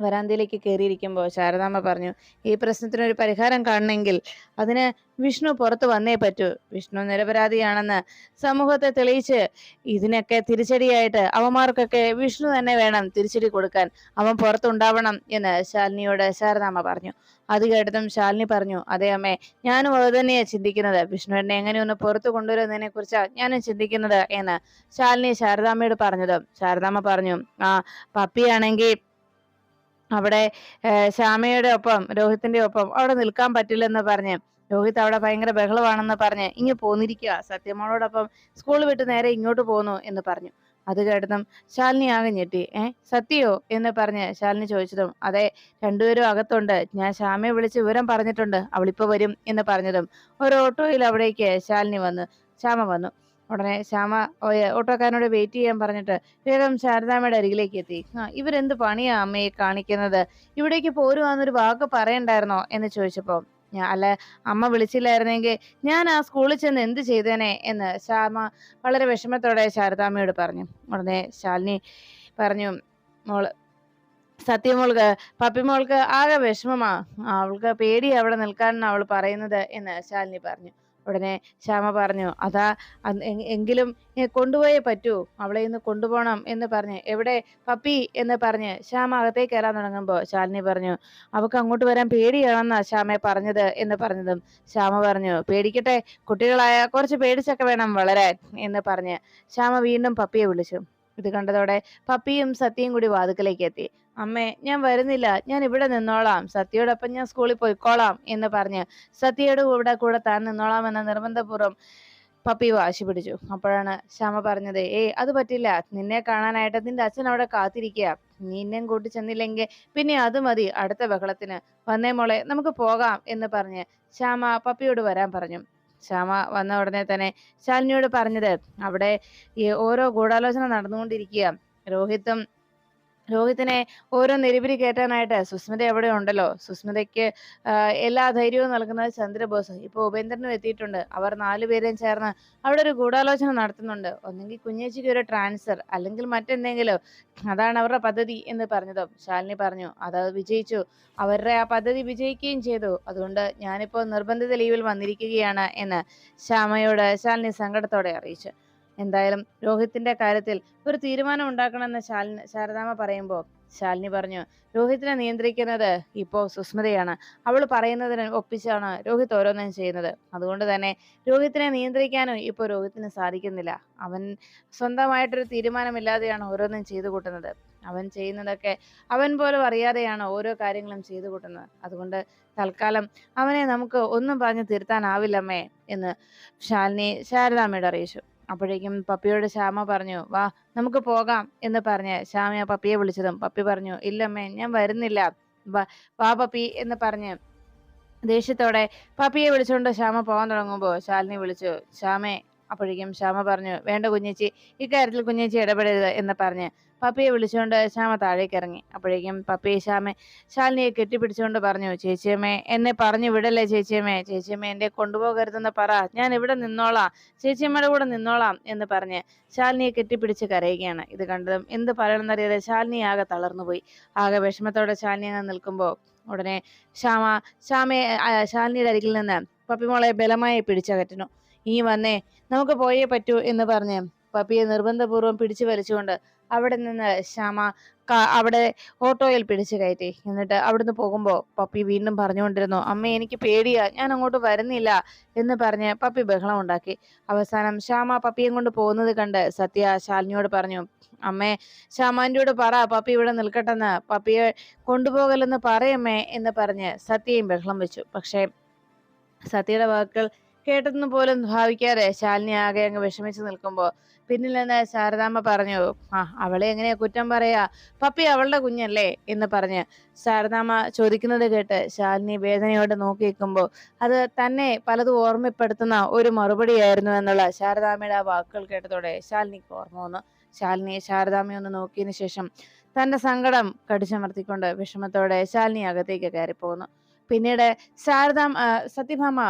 വരാന്തയിലേക്ക് കയറിയിരിക്കുമ്പോൾ ശാരദാമ്മ പറഞ്ഞു ഈ പ്രശ്നത്തിനൊരു പരിഹാരം കാണണമെങ്കിൽ അതിന് വിഷ്ണു പുറത്തു വന്നേ പറ്റൂ. വിഷ്ണു നിരപരാധിയാണെന്ന് സമൂഹത്തെ തെളിയിച്ച് ഇതിനൊക്കെ തിരിച്ചടിയായിട്ട് അവന്മാർക്കൊക്കെ വിഷ്ണു തന്നെ വേണം തിരിച്ചടി കൊടുക്കാൻ. അവൻ പുറത്തുണ്ടാവണം എന്ന് ശാലിനിയോട് ശാരദാമ്മ പറഞ്ഞു. അത് കേട്ടതും ശാലിനി പറഞ്ഞു അതെ അമ്മേ ഞാനും അത് തന്നെയാണ് ചിന്തിക്കുന്നത്. വിഷ്ണുവിനെ എങ്ങനെയൊന്ന് പുറത്തു കൊണ്ടുവരുന്നതിനെ കുറിച്ചാണ് ഞാനും ചിന്തിക്കുന്നത് എന്ന് ശാലിനി ശാരദാമ്മയോട് പറഞ്ഞത്. ശാരദാമ്മ പറഞ്ഞു ആ പപ്പിയാണെങ്കിൽ അവിടെ ശ്യാമയുടെ ഒപ്പം രോഹിത്തിന്റെ ഒപ്പം അവിടെ നിൽക്കാൻ പറ്റില്ലെന്ന് പറഞ്ഞ് രോഹിത് അവിടെ ഭയങ്കര ബഹളമാണെന്ന് പറഞ്ഞ് ഇങ്ങ് പോന്നിരിക്കുക സത്യമോളോടൊപ്പം സ്കൂൾ വിട്ട് നേരെ ഇങ്ങോട്ട് പോന്നു എന്ന് പറഞ്ഞു. അത് കേട്ടതും ശാലിനി ആകെ ഞെട്ടി. ഏ സത്യോ എന്ന് പറഞ്ഞ് ശാലിനി ചോദിച്ചതും അതെ രണ്ടുപേരും അകത്തുണ്ട്. ഞാൻ ശ്യാമയെ വിളിച്ച് വിവരം പറഞ്ഞിട്ടുണ്ട്. അവളിപ്പോ വരും എന്ന് പറഞ്ഞതും ഒരു ഓട്ടോയിൽ അവിടേക്ക് ശാലിനി വന്നു. ശ്യാമ വന്നു. ഉടനെ ശ്യാമ ഓട്ടോക്കാരനോട് വെയിറ്റ് ചെയ്യാൻ പറഞ്ഞിട്ട് വേഗം ശാരദാമ്മയുടെ അരികിലേക്ക് എത്തി. ആ ഇവരെന്ത് പണിയാ അമ്മയെ കാണിക്കുന്നത്? ഇവിടേക്ക് പോരുവാന്നൊരു വാക്ക് പറയണ്ടായിരുന്നോ? എന്ന് ചോദിച്ചപ്പോൾ അല്ല അമ്മ വിളിച്ചില്ലായിരുന്നെങ്കിൽ ഞാൻ ആ സ്കൂളിൽ ചെന്ന് എന്ത് ചെയ്തേനെ? എന്ന് ശ്യാമ വളരെ വിഷമത്തോടെ ശാരദാമ്മയോട് പറഞ്ഞു. ഉടനെ ശാലിനി പറഞ്ഞു മോൾ സത്യമോൾക്ക് പപ്പിമോൾക്ക് ആകെ വിഷമമാ. അവൾക്ക് പേടി അവിടെ നിൽക്കാൻ അവൾ പറയുന്നത് എന്ന് ശാലിനി പറഞ്ഞു. ഉടനെ ശ്യാമ പറഞ്ഞു അതാ എങ്കിലും കൊണ്ടുപോയേ പറ്റൂ അവളെ ഇന്ന് കൊണ്ടുപോകണം എന്ന് പറഞ്ഞ്. എവിടെ? പപ്പി എന്ന് പറഞ്ഞ്. ശ്യാമ അകത്തേക്ക് കയറാൻ തുടങ്ങുമ്പോൾ ശാലിനി പറഞ്ഞു അവക്ക് അങ്ങോട്ട് വരാൻ പേടിയാണെന്നാ ശ്യാമയെ പറഞ്ഞത് എന്ന് പറഞ്ഞതും ശ്യാമ പറഞ്ഞു പേടിക്കട്ടെ കുട്ടികളായ കുറച്ച് പേടിച്ചൊക്കെ വേണം വളരാൻ എന്ന് പറഞ്ഞ്. ശ്യാമ വീണ്ടും പപ്പിയെ വിളിച്ചു. ഇത് കണ്ടതോടെ പപ്പിയും സത്യയും കൂടി വാതുക്കലേക്ക് എത്തി. അമ്മേ ഞാൻ വരുന്നില്ല. ഞാൻ ഇവിടെ നിന്നോളാം. സത്യയോടൊപ്പം ഞാൻ സ്കൂളിൽ പോയിക്കോളാം എന്ന് പറഞ്ഞ് സത്യയുടെ കൂടെ കൂടെ താൻ നിന്നോളാം എന്ന നിർബന്ധപൂർവം പപ്പി വാശി പിടിച്ചു. അപ്പോഴാണ് ശ്യാമ പറഞ്ഞത് ഏയ് അത് പറ്റില്ല. നിന്നെ കാണാനായിട്ട് നിന്റെ അച്ഛൻ അവിടെ കാത്തിരിക്കുക. നീ എന്നെയും കൂട്ടി ചെന്നില്ലെങ്കിൽ പിന്നെ അത് മതി. അടുത്ത ബഹളത്തിന്. വന്നേ മോളെ നമുക്ക് പോകാം എന്ന് പറഞ്ഞ് ശ്യാമ പപ്പിയോട് വരാൻ പറഞ്ഞു. ശ്യാമ വന്ന ഉടനെ തന്നെ ശാലിനിയോട് പറഞ്ഞത് അവിടെ ഈ ഓരോ ഗൂഢാലോചന നടന്നുകൊണ്ടിരിക്കുക. രോഹിത്തും രോഹിത്തിനെ ഓരോ നെരുപിരി കയറ്റാനായിട്ട് സുസ്മിത എവിടെ ഉണ്ടല്ലോ? സുസ്മിതയ്ക്ക് എല്ലാ ധൈര്യവും നൽകുന്നത് ചന്ദ്രബോസ്. ഇപ്പോൾ ഉപേന്ദ്രനും എത്തിയിട്ടുണ്ട്. അവർ നാലുപേരെയും ചേർന്ന് അവിടെ ഒരു ഗൂഢാലോചന നടത്തുന്നുണ്ട്. ഒന്നെങ്കിൽ കുഞ്ഞേച്ചിക്ക് ഒരു ട്രാൻസ്ഫർ അല്ലെങ്കിൽ മറ്റെന്തെങ്കിലും. അതാണ് അവരുടെ പദ്ധതി എന്ന് പറഞ്ഞതും ശാലിനി പറഞ്ഞു. അത് വിജയിച്ചു. അവരുടെ ആ പദ്ധതി വിജയിക്കുകയും ചെയ്തു. അതുകൊണ്ട് ഞാനിപ്പോൾ നിർബന്ധിത ലീവിൽ വന്നിരിക്കുകയാണ് എന്ന് ശ്യാമയോട് ശാലിനി സങ്കടത്തോടെ അറിയിച്ചു. എന്തായാലും രോഹിത്തിന്റെ കാര്യത്തിൽ ഒരു തീരുമാനം ഉണ്ടാക്കണമെന്ന് ശാലിനി ശാരദാമ്മ പറയുമ്പോൾ ശാലിനി പറഞ്ഞു രോഹിത്തിനെ നിയന്ത്രിക്കുന്നത് ഇപ്പോൾ സുസ്മിതയാണ്. അവൾ പറയുന്നതിന് ഒപ്പിച്ചാണ് രോഹിത് ഓരോന്നും ചെയ്യുന്നത്. അതുകൊണ്ട് തന്നെ രോഹിത്തിനെ നിയന്ത്രിക്കാനും ഇപ്പോൾ രോഹിത്തിന് സാധിക്കുന്നില്ല. അവൻ സ്വന്തമായിട്ടൊരു തീരുമാനമില്ലാതെയാണ് ഓരോന്നും ചെയ്തു കൂട്ടുന്നത്. അവൻ ചെയ്യുന്നതൊക്കെ അവൻ പോലും അറിയാതെയാണ് ഓരോ കാര്യങ്ങളും ചെയ്തു കൂട്ടുന്നത്. അതുകൊണ്ട് തൽക്കാലം അവനെ നമുക്ക് ഒന്നും പറഞ്ഞു തിരുത്താനാവില്ലമ്മേ എന്ന് ശാലിനി ശാരദാമ്മയോട് അറിയിച്ചു. അപ്പോഴേക്കും പപ്പിയോട് ശ്യാമ പറഞ്ഞു വാ നമുക്ക് പോകാം എന്ന് പറഞ്ഞ് ശ്യാമ പപ്പിയെ വിളിച്ചതും. പപ്പി പറഞ്ഞു ഇല്ലമ്മേ ഞാൻ വരുന്നില്ല. വാ പപ്പി എന്ന് പറഞ്ഞ് ദേഷ്യത്തോടെ പപ്പിയെ വിളിച്ചുകൊണ്ട് ശ്യാമ പോകാൻ തുടങ്ങുമ്പോൾ ശാലിനി വിളിച്ചു ശ്യാമേ അപ്പോഴേക്കും ശ്യാമ പറഞ്ഞു വേണ്ട കുഞ്ഞേച്ചി ഇക്കാര്യത്തിൽ കുഞ്ഞേച്ചി ഇടപെടരുത് എന്ന് പറഞ്ഞ് പപ്പിയെ വിളിച്ചുകൊണ്ട് ശ്യാമ താഴേക്ക് ഇറങ്ങി. അപ്പോഴേക്കും പപ്പി ശ്യാമ ശാലിനിയെ കെട്ടിപ്പിടിച്ചുകൊണ്ട് പറഞ്ഞു ചേച്ചിയമ്മേ എന്നെ പറഞ്ഞു വിടല്ലേ ചേച്ചിയമ്മേ? ചേച്ചിയമ്മ എന്നെ കൊണ്ടുപോകരുതെന്ന് പറ. ഞാൻ ഇവിടെ നിന്നോളാം. ചേച്ചിയമ്മയുടെ കൂടെ നിന്നോളാം എന്ന് പറഞ്ഞ് ശാലിനിയെ കെട്ടിപ്പിടിച്ച് കരയുകയാണ്. ഇത് കണ്ടതും എന്ത് പറയണമെന്നറിയാതെ ശാലിനി ആകെ തളർന്നുപോയി ആകെ വിഷമത്തോടെ ശാലിനി അങ്ങ് നിൽക്കുമ്പോൾ ഉടനെ ശ്യാമ ശ്യാമയെ ശാലിനിയുടെ അരികിൽ നിന്ന് പപ്പിമോളെ ബലമായി പിടിച്ചകറ്റുന്നു. ഈ വന്നേ നമുക്ക് പോയേ പറ്റൂ എന്ന് പറഞ്ഞ് പപ്പിയെ നിർബന്ധപൂർവം പിടിച്ചു വലിച്ചുകൊണ്ട് അവിടെ നിന്ന് ശ്യാമ അവിടെ ഓട്ടോയിൽ പിടിച്ചു കയറ്റി. എന്നിട്ട് അവിടുന്ന് പോകുമ്പോൾ പപ്പി വീണ്ടും പറഞ്ഞുകൊണ്ടിരുന്നു അമ്മ എനിക്ക് പേടിയാ ഞാൻ അങ്ങോട്ട് വരുന്നില്ല എന്ന് പറഞ്ഞ് പപ്പി ബഹളം ഉണ്ടാക്കി. അവസാനം ശ്യാമ പപ്പിയും കൊണ്ട് പോകുന്നത് കണ്ട് സത്യ ശാലിനിയോട് പറഞ്ഞു അമ്മേ ശ്യാമാന്റെയോട് പറ പപ്പി ഇവിടെ നിൽക്കട്ടെന്ന്. പപ്പിയെ കൊണ്ടുപോകലെന്ന് പറയമ്മേ എന്ന് പറഞ്ഞ് സത്യയും ബഹളം വെച്ചു. പക്ഷേ സത്യയുടെ വാക്കുകൾ കേട്ടതെന്ന് പോലും ഭാവിക്കാതെ ശാലിനി ആകെ അങ്ങ് വിഷമിച്ചു നിൽക്കുമ്പോൾ പിന്നിൽ നിന്ന് ശാരദാമ്മ പറഞ്ഞു ആ അവളെ എങ്ങനെയാ കുറ്റം പറയാ? പപ്പി അവളുടെ കുഞ്ഞല്ലേ? എന്ന് പറഞ്ഞ് ശാരദാമ്മ ചോദിക്കുന്നത് കേട്ട് ശാലിനി വേദനയോടെ നോക്കി നിൽക്കുമ്പോൾ അത് തന്നെ പലതും ഓർമ്മപ്പെടുത്തുന്ന ഒരു മറുപടിയായിരുന്നു എന്നുള്ള ശാരദാമ്മയുടെ ആ വാക്കുകൾ കേട്ടതോടെ ശാലിനിക്ക് ഓർമ്മ വന്നു. ശാലിനി ശാരദാമ്മ ഒന്ന് നോക്കിയതിനു ശേഷം തന്റെ സങ്കടം കടിച്ചമർത്തിക്കൊണ്ട് വിഷമത്തോടെ ശാലിനി അകത്തേക്ക് കയറിപ്പോകുന്നു പിന്നീട് ശാരദാം സത്യഭാമ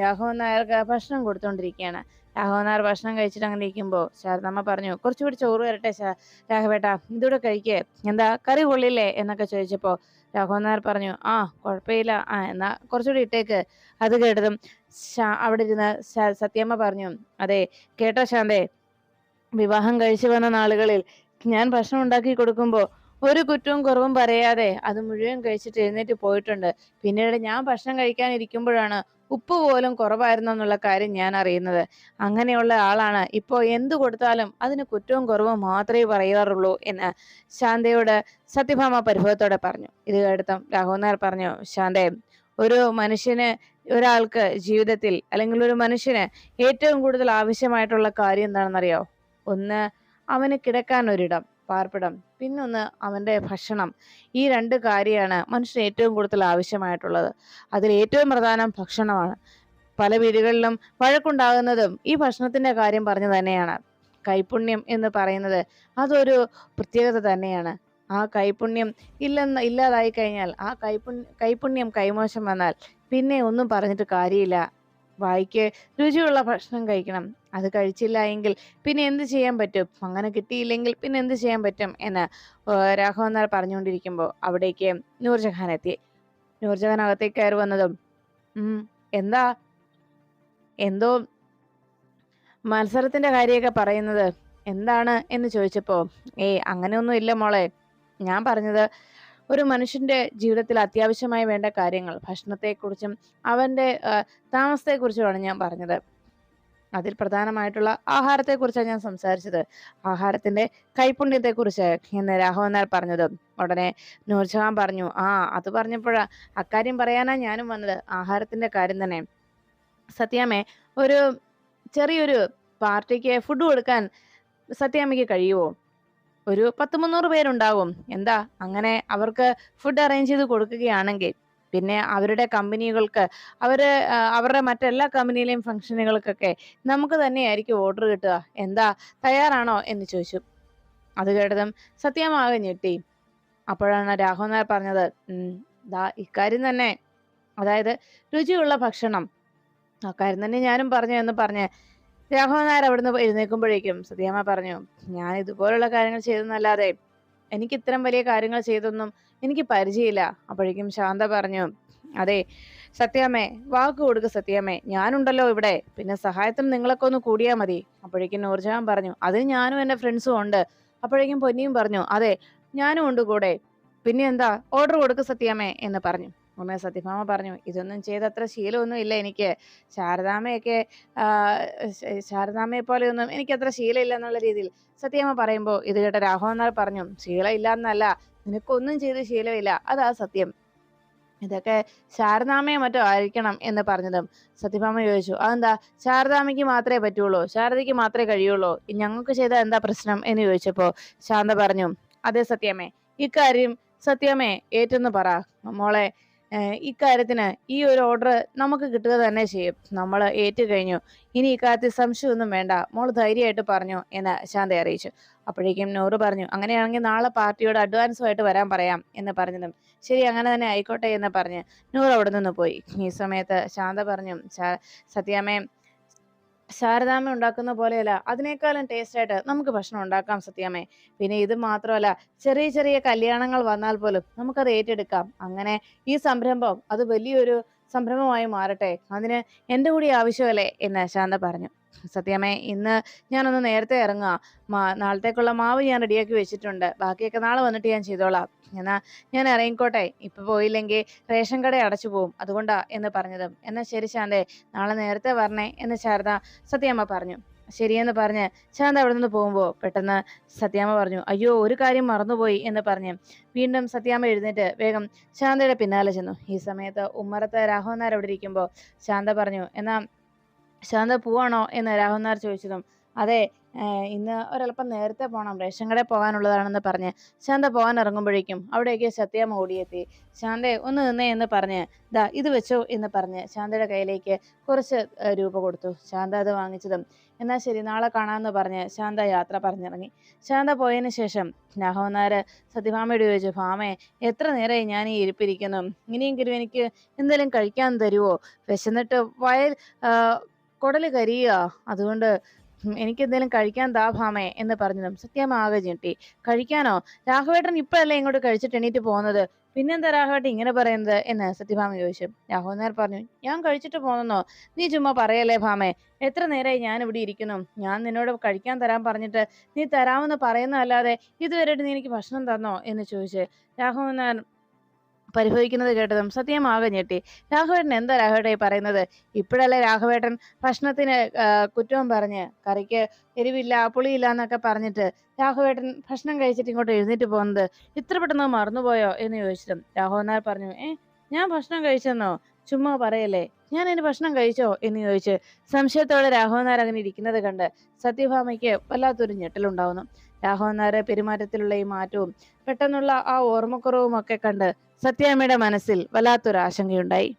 രാഘവൻ നായർക്ക് ഭക്ഷണം കൊടുത്തോണ്ടിരിക്കുകയാണ് രാഘവൻ നായർ ഭക്ഷണം കഴിച്ചിട്ട് അങ്ങനെ ഇരിക്കുമ്പോൾ ശാരദാമ്മ പറഞ്ഞു കുറച്ചുകൂടി ചോറ് വരട്ടെ രാഘവേട്ട ഇതൂടെ കഴിക്കേ. എന്താ കറി കൊള്ളില്ലേ? എന്നൊക്കെ ചോദിച്ചപ്പോൾ രാഘവൻ നായർ പറഞ്ഞു ആ കുഴപ്പമില്ല. ആ എന്നാ കുറച്ചുകൂടി ഇട്ടേക്ക്. അത് കേട്ടതും അവിടെ ഇരുന്ന് സത്യമ്മ പറഞ്ഞു അതെ കേട്ടോ ശാന്തേ. വിവാഹം കഴിച്ചു വന്ന നാളുകളിൽ ഞാൻ ഭക്ഷണം ഉണ്ടാക്കി കൊടുക്കുമ്പോൾ ഒരു കുറ്റവും കുറവും പറയാതെ അത് മുഴുവൻ കഴിച്ചിട്ട് എഴുന്നേറ്റ് പോയിട്ടുണ്ട്. പിന്നീട് ഞാൻ ഭക്ഷണം കഴിക്കാൻ ഇരിക്കുമ്പോഴാണ് ഉപ്പ് പോലും കുറവായിരുന്നു എന്നുള്ള കാര്യം ഞാൻ അറിയുന്നത്. അങ്ങനെയുള്ള ആളാണ്. ഇപ്പോൾ എന്തു കൊടുത്താലും അതിന് കുറ്റവും കുറവും മാത്രമേ പറയാറുള്ളൂ എന്ന് ശാന്തയോട് സത്യഭാമ പരിഭവത്തോടെ പറഞ്ഞു. ഇത് കേട്ടതും രാഘവനാർ പറഞ്ഞു ശാന്തേ ഒരു മനുഷ്യന് ഒരാൾക്ക് ജീവിതത്തിൽ അല്ലെങ്കിൽ ഒരു മനുഷ്യന് ഏറ്റവും കൂടുതൽ ആവശ്യമായിട്ടുള്ള കാര്യം എന്താണെന്നറിയോ? ഒന്ന് അവന് കിടക്കാൻ ഒരിടം. പാർപ്പിടം. പിന്നൊന്ന് അവന്റെ ഭക്ഷണം. ഈ രണ്ട് കാര്യമാണ് മനുഷ്യന് ഏറ്റവും കൂടുതൽ ആവശ്യമായിട്ടുള്ളത്. അതിൽ ഏറ്റവും പ്രധാനം ഭക്ഷണമാണ്. പല വീടുകളിലും വഴക്കുണ്ടാകുന്നതും ഈ ഭക്ഷണത്തിന്റെ കാര്യം പറഞ്ഞു തന്നെയാണ്. കൈപുണ്യം എന്ന് പറയുന്നത് അതൊരു പ്രത്യേകത തന്നെയാണ്. ആ കൈപുണ്യം ഇല്ലെന്ന് ഇല്ലാതായി കഴിഞ്ഞാൽ ആ കൈപുണ്യം കൈപുണ്യം കൈമോശം വന്നാൽ പിന്നെ ഒന്നും പറഞ്ഞിട്ട് കാര്യമില്ല. വായിക്ക് രുചിയുള്ള ഭക്ഷണം കഴിക്കണം. അത് കഴിച്ചില്ല എങ്കിൽ പിന്നെ എന്ത് ചെയ്യാൻ പറ്റും? അങ്ങനെ കിട്ടിയില്ലെങ്കിൽ പിന്നെ എന്ത് ചെയ്യാൻ പറ്റും? എന്ന് രാഘവൻ നായർ പറഞ്ഞുകൊണ്ടിരിക്കുമ്പോൾ അവിടേക്ക് നൂർജഹാൻ എത്തി. നൂർജഹാൻ അകത്തേക്ക് കയറി വന്നതും എന്താ? എന്തോ മത്സരത്തിന്റെ കാര്യമൊക്കെ പറയുന്നത്. എന്താണ്? എന്ന് ചോദിച്ചപ്പോ ഏയ് അങ്ങനെയൊന്നും ഇല്ല മോളെ. ഞാൻ പറഞ്ഞത് ഒരു മനുഷ്യന്റെ ജീവിതത്തിൽ അത്യാവശ്യമായി വേണ്ട കാര്യങ്ങൾ ഭക്ഷണത്തെക്കുറിച്ചും അവന്റെ താമസത്തെക്കുറിച്ചുമാണ് ഞാൻ പറഞ്ഞത്. അതിൽ പ്രധാനമായിട്ടുള്ള ആഹാരത്തെക്കുറിച്ചാണ് ഞാൻ സംസാരിച്ചത്. ആഹാരത്തിന്റെ കൈപുണ്യത്തെക്കുറിച്ച് എന്ന് രാഘവൻ നായർ പറഞ്ഞത്. ഉടനെ നൂർജഹാൻ പറഞ്ഞു ആ അത് പറഞ്ഞപ്പോഴാ അക്കാര്യം പറയാനാ ഞാനും വന്നത്. ആഹാരത്തിന്റെ കാര്യം തന്നെ. സത്യാമ്മേ ഒരു ചെറിയൊരു പാർട്ടിക്ക് ഫുഡ് കൊടുക്കാൻ സത്യാമ്മയ്ക്ക് കഴിയുമോ ഒരു പത്ത് മുന്നൂറ് പേരുണ്ടാവും. എന്താ? അങ്ങനെ അവർക്ക് ഫുഡ് അറേഞ്ച് ചെയ്ത് കൊടുക്കുകയാണെങ്കിൽ പിന്നെ അവരുടെ കമ്പനികൾക്ക് അവർ ആ, അവരുടെ മറ്റെല്ലാ കമ്പനിയിലെയും ഫംഗ്ഷനുകൾക്കൊക്കെ നമുക്ക് തന്നെയായിരിക്കും ഓർഡർ കിട്ടുക. എന്താ തയ്യാറാണോ എന്ന് ചോദിച്ചു. അത് കേട്ടതും സത്യമാകെ ഞെട്ടി. അപ്പോഴാണ് രാഘവൻ നായർ പറഞ്ഞത് "ഉം, ദാ ഇക്കാര്യം തന്നെ. അതായത് രുചിയുള്ള ഭക്ഷണം. അക്കാര്യം തന്നെ ഞാനും പറഞ്ഞു എന്ന് പറഞ്ഞ് രാഘവൻ നായർ അവിടുന്ന് എഴുന്നേൽക്കുമ്പോഴേക്കും സത്യാമ്മ പറഞ്ഞു ഞാൻ ഇതുപോലുള്ള കാര്യങ്ങൾ ചെയ്തെന്നല്ലാതെ എനിക്ക് ഇത്തരം വലിയ കാര്യങ്ങൾ ചെയ്തൊന്നും എനിക്ക് പരിചയമില്ല. അപ്പോഴേക്കും ശാന്ത പറഞ്ഞു അതെ സത്യാമ്മേ വാക്ക് കൊടുക്ക് സത്യാമ്മേ ഞാനുണ്ടല്ലോ ഇവിടെ. പിന്നെ സഹായത്തിന് നിങ്ങളൊക്കെ ഒന്ന് കൂടിയാൽ മതി. അപ്പോഴേക്കും നൂർജഹാൻ പറഞ്ഞു അതിന് ഞാനും എന്റെ ഫ്രണ്ട്സും ഉണ്ട്. അപ്പോഴേക്കും പൊന്നിയും പറഞ്ഞു അതെ ഞാനും ഉണ്ട് കൂടെ. പിന്നെ എന്താ ഓർഡർ കൊടുക്ക് സത്യാമ്മേ എന്ന് പറഞ്ഞു. ഉമ്മ സത്യഭാമ പറഞ്ഞു ഇതൊന്നും ചെയ്തത്ര ശീലമൊന്നും ഇല്ല എനിക്ക്. ശാരദാമ്മയൊക്കെ ശാരദാമയെ ശാരദാമ്മയെ പോലെയൊന്നും എനിക്ക് അത്ര ശീലമില്ല എന്നുള്ള രീതിയിൽ. സത്യമ്മ പറയുമ്പോൾ ഇത് കേട്ട രാഘവൻ പറഞ്ഞു ശീലമില്ല എന്നല്ല നിനക്കൊന്നും ചെയ്ത് ശീലമില്ല. അതാ സത്യം. ഇതൊക്കെ ശാരദാമ്മയെ മറ്റോ ആയിരിക്കണം എന്ന് പറഞ്ഞതും. സത്യഭാമ ചോദിച്ചു അതെന്താ? ശാരദാമ്മയ്ക്ക് മാത്രമേ പറ്റുള്ളൂ. ശാരദയ്ക്ക് മാത്രമേ കഴിയുള്ളൂ. ഞങ്ങൾക്ക് ചെയ്താൽ എന്താ പ്രശ്നം? എന്ന് ചോദിച്ചപ്പോൾ ശാന്ത പറഞ്ഞു അതെ സത്യമേ. ഇക്കാര്യം സത്യമേ ഏറ്റെന്ന് പറ. മോളെ ഇക്കാര്യത്തിന് ഈ ഒരു ഓർഡർ നമുക്ക് കിട്ടുക തന്നെ ചെയ്യും. നമ്മൾ ഏറ്റുകഴിഞ്ഞു. ഇനി ഇക്കാര്യത്തിൽ സംശയമൊന്നും വേണ്ട. മോൾ ധൈര്യമായിട്ട് പറഞ്ഞു എന്ന് ശാന്ത അറിയിച്ചു. അപ്പോഴേക്കും നൂറ് പറഞ്ഞു അങ്ങനെയാണെങ്കിൽ നാളെ പാർട്ടിയോട് അഡ്വാൻസുമായിട്ട് വരാൻ പറയാം എന്ന് പറഞ്ഞതും. ശരി അങ്ങനെ തന്നെ ആയിക്കോട്ടെ എന്ന് പറഞ്ഞ് നൂറ് അവിടെ നിന്ന് പോയി. ഈ സമയത്ത് ശാന്ത പറഞ്ഞു "ശാ- സത്യാമ്മേ ശാരദാമ്മ ഉണ്ടാക്കുന്ന പോലെയല്ല അതിനേക്കാളും ടേസ്റ്റ് ആയിട്ട് നമുക്ക് ഭക്ഷണം ഉണ്ടാക്കാം സത്യാമ്മേ. പിന്നെ ഇത് മാത്രമല്ല ചെറിയ ചെറിയ കല്യാണങ്ങൾ വന്നാൽ പോലും നമുക്കത് ഏറ്റെടുക്കാം. അങ്ങനെ ഈ സംരംഭം അത് വലിയൊരു സംരംഭമായി മാറട്ടെ. അതിന് എന്റെ കൂടി ആവശ്യമല്ലേ എന്ന് ശാന്ത പറഞ്ഞു. സത്യമേ ഇന്ന് ഞാനൊന്ന് നേരത്തെ ഇറങ്ങുക മാ നാളത്തേക്കുള്ള മാവ് ഞാൻ റെഡിയാക്കി വെച്ചിട്ടുണ്ട്. ബാക്കിയൊക്കെ നാളെ വന്നിട്ട് ഞാൻ ചെയ്തോളാം. എന്നാ ഞാൻ ഇറങ്ങിക്കോട്ടെ. ഇപ്പൊ പോയില്ലെങ്കിൽ റേഷൻ കട അടച്ചു പോവും. അതുകൊണ്ടാ എന്ന് പറഞ്ഞതും. എന്നാ ശരി ശാന്തേ നാളെ നേരത്തെ വരണേ എന്ന് ശാരദ സത്യമ്മ പറഞ്ഞു. ശരിയെന്ന് പറഞ്ഞ് ശാന്ത അവിടെ നിന്ന് പോകുമ്പോൾ പെട്ടെന്ന് സത്യാമ്മ പറഞ്ഞു അയ്യോ ഒരു കാര്യം മറന്നുപോയി എന്ന് പറഞ്ഞ് വീണ്ടും സത്യാമ്മ എഴുന്നേറ്റ് വേഗം ശാന്തയുടെ പിന്നാലെ ചെന്നു. ഈ സമയത്ത് ഉമ്മറത്ത് രാഘവൻ നായർ അവിടെ ഇരിക്കുമ്പോൾ ശാന്ത പറഞ്ഞു എന്നാ ശാന്ത പോവാണോ എന്ന് രാഹുൽനാർ ചോദിച്ചതും അതെ ഇന്ന് ഒരല്പം നേരത്തെ പോകണം റേഷൻ കടയിൽ പോകാനുള്ളതാണെന്ന് പറഞ്ഞ് ശാന്ത പോകാൻ ഇറങ്ങുമ്പോഴേക്കും അവിടേക്ക് സത്യാമ്മ ഓടിയെത്തി. ശാന്തേ ഒന്ന് നിന്നേ എന്ന് പറഞ്ഞ് ദാ ഇത് വെച്ചോ എന്ന് പറഞ്ഞ് ശാന്തയുടെ കയ്യിലേക്ക് കുറച്ച് രൂപ കൊടുത്തു. ശാന്ത അത് വാങ്ങിച്ചതും എന്നാൽ ശരി നാളെ കാണാമെന്ന് പറഞ്ഞ് ശാന്ത യാത്ര പറഞ്ഞിറങ്ങി. ശാന്ത പോയതിന് ശേഷം രാഘവൻ നായർ സത്യഭാമയോട് ചോദിച്ചു ഭാമേ എത്ര നേരമായി ഞാൻ ഈ ഇരിപ്പിരിക്കുന്നു? ഇനിയെങ്കിലും എനിക്ക് എന്തെങ്കിലും കഴിക്കാൻ തരുമോ വിശന്നിട്ട് വയൽ ആ, കുടൽ കരിയുക. അതുകൊണ്ട് എനിക്ക് കഴിക്കാൻ താ ഭാമേ എന്ന് പറഞ്ഞതും സത്യമാകെ ഞെട്ടി. കഴിക്കാനോ? രാഘവേട്ടൻ ഇപ്പോഴല്ലേ ഇങ്ങോട്ട് കഴിച്ചിട്ട് എണീറ്റ് പോകുന്നത്? പിന്നെന്താ രാഘവേട്ടൻ ഇങ്ങനെ പറയുന്നത് എന്ന് സത്യഭാമ ചോദിച്ചു. രാഘവൻ നേരം പറഞ്ഞു ഞാൻ കഴിച്ചിട്ട് പോകുന്നോ? നീ ചുമ്മാ പറയല്ലേ ഭാമേ? എത്ര നേരമായി ഞാൻ ഇവിടെ ഇരിക്കുന്നു. ഞാൻ നിന്നോട് കഴിക്കാൻ തരാൻ പറഞ്ഞിട്ട് നീ തരാമെന്ന് പറയുന്നതല്ലാതെ ഇതുവരെ നീ എനിക്ക് ഭക്ഷണം തന്നോ? എന്ന് ചോദിച്ച്. രാഘവൻ നായർ പരിഭവിക്കുന്നത് കേട്ടതും സത്യമാകെ ഞെട്ടി. രാഘവേട്ടൻ എന്താ രാഘവേട്ടൻ ഈ പറയുന്നത്? ഇപ്പോഴല്ലേ രാഘവേട്ടൻ ഭക്ഷണത്തിന് കുറ്റവും പറഞ്ഞ് കറിക്ക് എരിവില്ല പുളിയില്ല എന്നൊക്കെ പറഞ്ഞിട്ട് രാഘവേട്ടൻ ഭക്ഷണം കഴിച്ചിട്ട് ഇങ്ങോട്ട് എഴുന്നേറ്റ് പോകുന്നത് ഇത്ര പെട്ടെന്ന് മറന്നുപോയോ എന്ന് ചോദിച്ചിട്ടും രാഘവനാർ പറഞ്ഞു ഏ ഞാൻ ഭക്ഷണം കഴിച്ചെന്നോ? ചുമ്മാ പറയല്ലേ? ഞാൻ എന്റെ ഭക്ഷണം കഴിച്ചോ? എന്ന് ചോദിച്ച് സംശയത്തോടെ രാഘവനാർ അങ്ങനെ ഇരിക്കുന്നത് കണ്ട് സത്യഭാമയ്ക്ക് വല്ലാത്തൊരു ഞെട്ടലുണ്ടാവുന്നു. രാഘവൻ നായരുടെ പെരുമാറ്റത്തിലുള്ള ഈ മാറ്റവും പെട്ടെന്നുള്ള ആ ഓർമ്മക്കുറവും ഒക്കെ കണ്ട് സത്യാമ്മയുടെ മനസ്സിൽ വല്ലാത്തൊരു ആശങ്കയുണ്ടായി